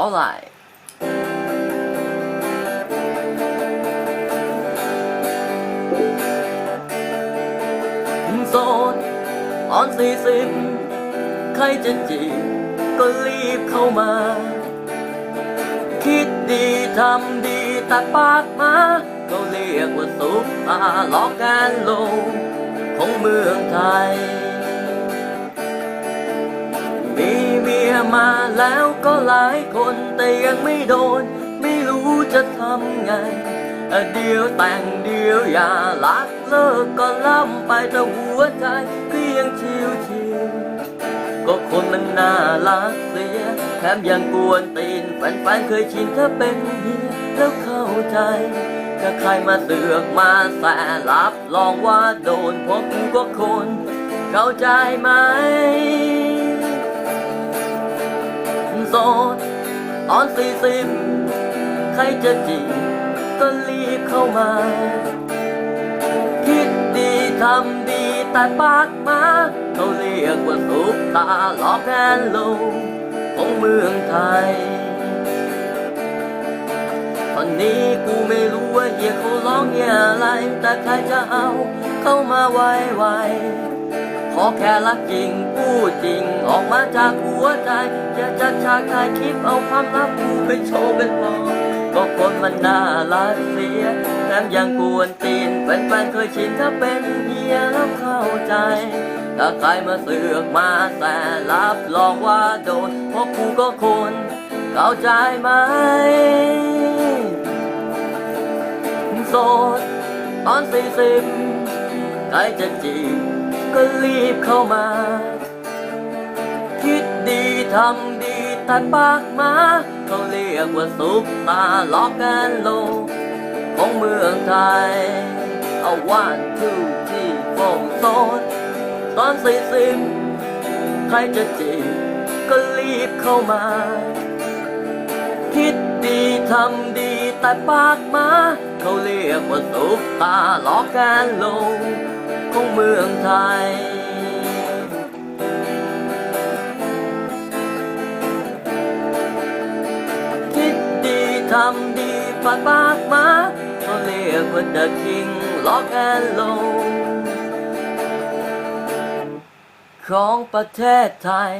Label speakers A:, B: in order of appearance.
A: alright โสดตอนสี่สิบใครจะจีบก็รีบเข้ามา คิดดีทำดีแต่ปากมาเขาเรียกว่าซุปตาลอการโลของเมืองไทย มาแล้วก็หลายคนแต่ยังไม่โดน ไม่รู้จะทำไง เดียวแต่งเดียวอย่าลักเลิกก็ล่ำไปแต่หัวใจก็ยังชิวชิวก็คนมันน่ารักเสียแถมยังกวนตีนแฟนๆเคยชินถ้าเป็นเฮียแล้วเข้าใจถ้าใครมาเสือกมาแสรับรองว่าโดนเพราะกูก็คน เข้าใจไหม สี่สิบใครจะจีบก็รีบเข้ามา คิดดีทำดีแต่ปากมาเขาเรียกว่าสุปตาหลอกแอนโลของเมืองไทย ตอนนี้กูไม่รู้ว่าเฮียเขาร้องเฮียอะไร แต่ใครจะเอาเข้ามาไวไวๆ ขอแค่รักจริงพูดจริง ออกมาจากหัวใจ อย่าจัดฉากถ่ายคลิปเอาความลับกูไปโชว์เป็นหลอกก็คนมันน่ารักเสียแถมยังกวนตีนแฟนๆเคยชินถ้าเป็นเฮียแล้วเข้าใจ ถ้าใครมาเสือกมาแต่รับรองว่าโดนเพราะกูก็คนเข้าใจไหมโสดตอนสี่สิบใครจะจีบ ก็รีบเข้ามา คิดดีทำดีแต่ปากมาเขาเรียกว่าซุปตาลอกันโล ของเมืองไทย เอาวันทูที่ฟมโสดตอนสี่สิบใครจะจีบก็รีบเข้ามา คิดดีทำดีแต่ปากมาเขาเรียกว่าซุปตาล้อการลง ของเมืองไทย คิดดีทำดีปากปากมาเขาเรียกว่า The King ล้อการลงของประเทศไทย